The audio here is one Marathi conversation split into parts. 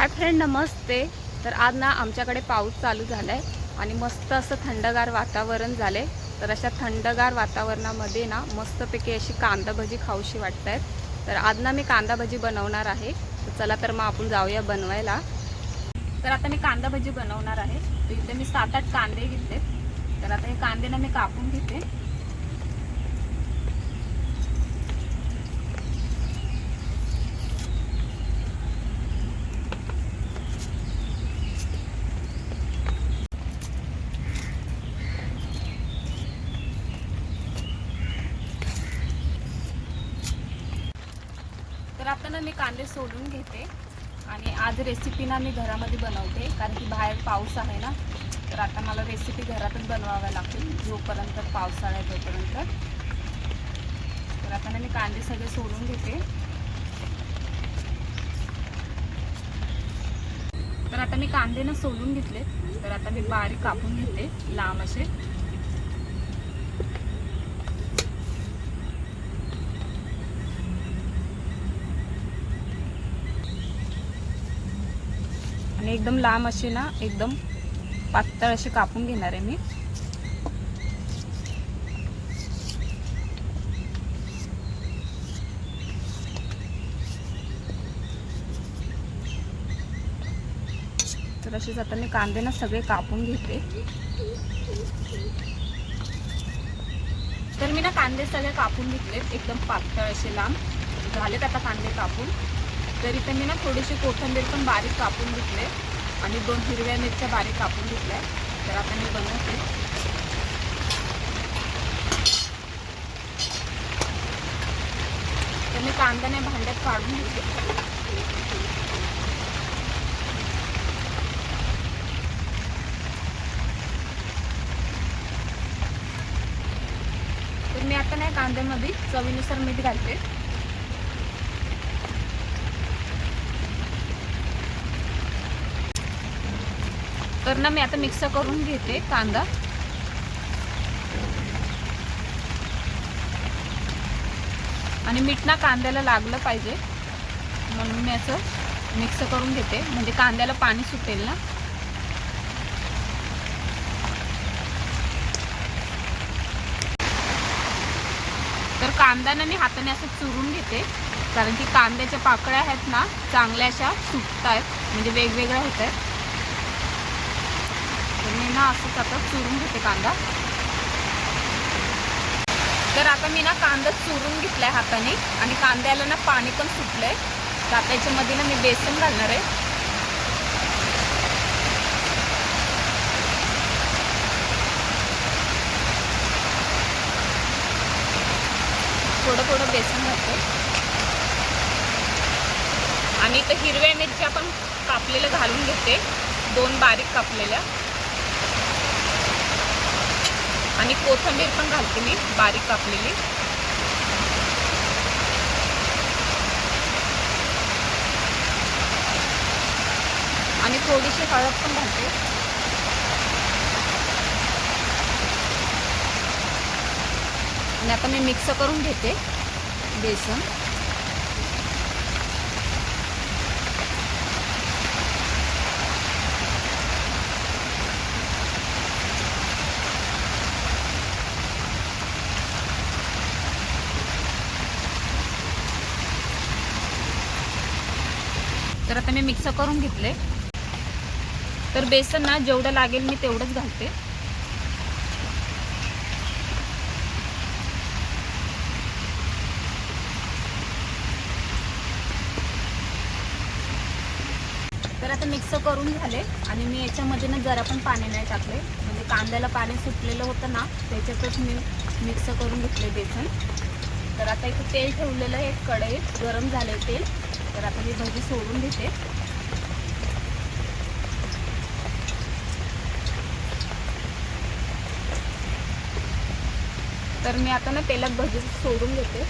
हाय फ्रेंड नमस्ते. तर आज ना आमच्याकडे पाऊस चालू झाला आहे आणि मस्त असं थंडगार वातावरण झालं आहे तर अशा थंडगार वातावरणामध्ये ना मस्तपैकी अशी कांदा भजी खाऊशी वाटत आहेत तर आज ना मी कांदा भजी बनवणार आहे. तर चला तर मग आपण जाऊया बनवायला. तर आता मी कांदा भजी बनवणार आहे. तर इथे मी सात आठ कांदे घेतले तर आता हे कांदे ना मी कापून घेते. ना मी कांदे सोडून घेते आणि आज रेसिपी ना मी घरामध्ये बनवते कारण की बाहेर पाऊस आहे ना तर आता मला रेसिपी घरातच बनवाव्या लागतील जोपर्यंत पावसाळा आहे तोपर्यंत. तर आता ना मी कांदे सगळे सोडून घेते. तर आता मी कांदे ना सोलून घेतले तर आता मी बारीक कापून घेते लांब असे. आणि एकदम लांब असे ना एकदम पातळ असे कापून घेणार आहे मी. तर असेच आता मी कांदे ना सगळे कापून घेते. तर मी ना कांदे सगळे कापून घेतलेत एकदम पातळ असे लांब. झालेत आता कांदे कापून. तर इथे मी ना थोडीशी कोथंबीर पण बारीक कापून घेतले आणि दोन हिरव्या मिरच्या बारीक कापून घेतल्या. तर आता मी बनवते. तर मी कांद्याने भांड्यात काढून घेतले. तर मी आता नाही कांद्यामध्ये चवीनुसार मीठ घालते. तर ना मी आता मिक्स करून घेते कांदा. आणि मीठ ना कांद्याला लागलं पाहिजे. म्हणून मी असं मिक्स करून घेते. म्हणजे कांद्याला पाणी सुटेल ना. तर कांदा ना मी हाताने असं चुरून घेते. कारण की कांद्याच्या पाकळ्या आहेत ना चांगल्या अशा सुटत आहेत म्हणजे वेगवेगळ्या होत आहेत ना असंच आता चुरून घेते कांदा. तर आता मी ना कांदा चुरून घेतलाय हाताने आणि कांद्याला ना पाणी पण सुटलंय. तर आता याच्यामध्ये ना मी बेसन घालणार आहे. थोडं थोडं बेसन घालते. आणि इथं हिरव्या मिरच्या पण कापलेलं घालून घेते. दोन बारीक कापलेल्या. आणि कोथिंबीर पण घालते मी बारीक कापलेली. आणि थोडीशी हळद पण घालते. आणि आता मी मिक्स करून घेते बेसन. तर आता मी मिक्स करून घेतले. तर बेसन ना जेवढं लागेल मी तेवढंच घालते. तर आता मिक्स करून झाले आणि मी याच्यामध्ये ना जरा पण पाणी नाही टाकले. म्हणजे कांद्याला पाणी सुटलेलं होतं ना त्याच्यातच मी मिक्स करून घेतले बेसन. तर आता इथे तेल ठेवलेलं आहे एक कढईत. गरम झालं तेल. तर आता मी भजी सोडून देते. तर मी आता ना तेलात भजी सोडून देते.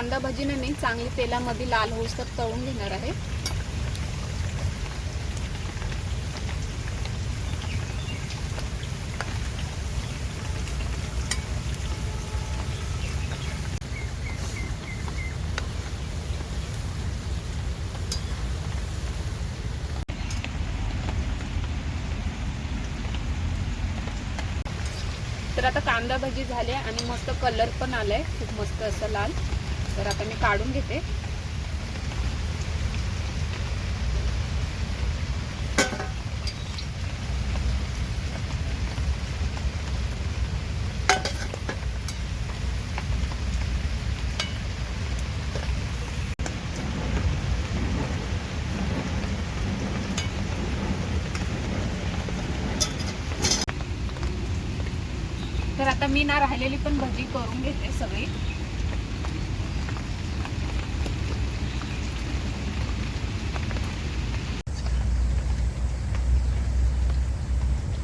कांदा भजीने मी चांगली तेलामध्ये लाल होऊस तर तळून घेणार आहे. तर आता कांदा भजी झाले आणि मस्त कलर पण आलाय. खूप मस्त असं लाल. तर आता मी काढून घेते. तर आता मी ना राहिलेली पण भजी करून घेते सगळी.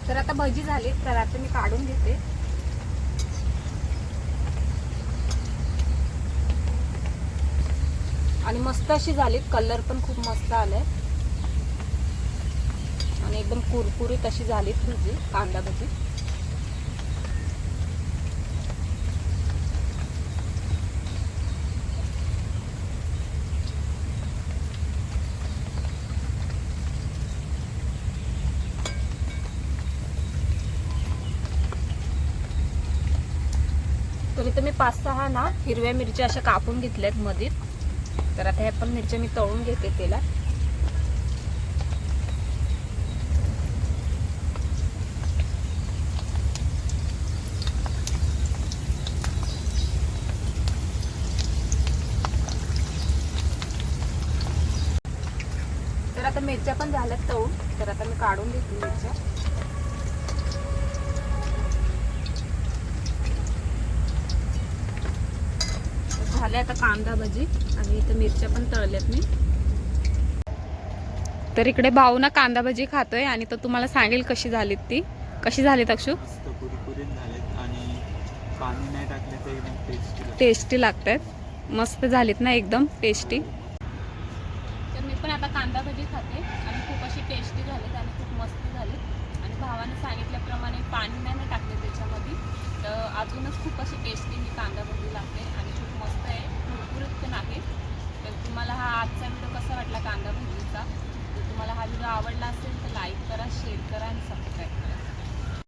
तर आता भजी झाली तर आता मी काढून घेते. आणि मस्त अशी झालीत कलर पण खूप मस्त आलाय. आणि एकदम कुरकुरीत अशी झालीत भजी कांदा भजी. तर इथं मी पाच सहा ना हिरव्या मिरच्या अशा कापून घेतल्यात मधीत. तर आता ह्या पण मिरच्या मी तळून घेते तेलात. तर आता मिरच्या पण झाल्यात तळून. तर आता मी काढून घेते मिरच्या. झाले आता कांदा भजी आणि इथं मिरच्या पण तळल्यात मी. तर इकडे भाऊ ना कांदा भजी खातोय आणि तो तुम्हाला सांगेल कशी झालीत ती. कशी झालीत अक्षू? टेस्टी टेस्टी लागत. आहेत मस्त झालीत ना एकदम टेस्टी तर मी पण आता कांदा भजी खाते आणि खूप अशी टेस्टी झालीत आणि खूप मस्त झालीत. आणि भावाने सांगितल्याप्रमाणे पाणी नाही टाकले त्याच्यामध्ये. तर अजूनच खूप अशी टेस्टी ही कांदा भजी लागते. आवडला असेल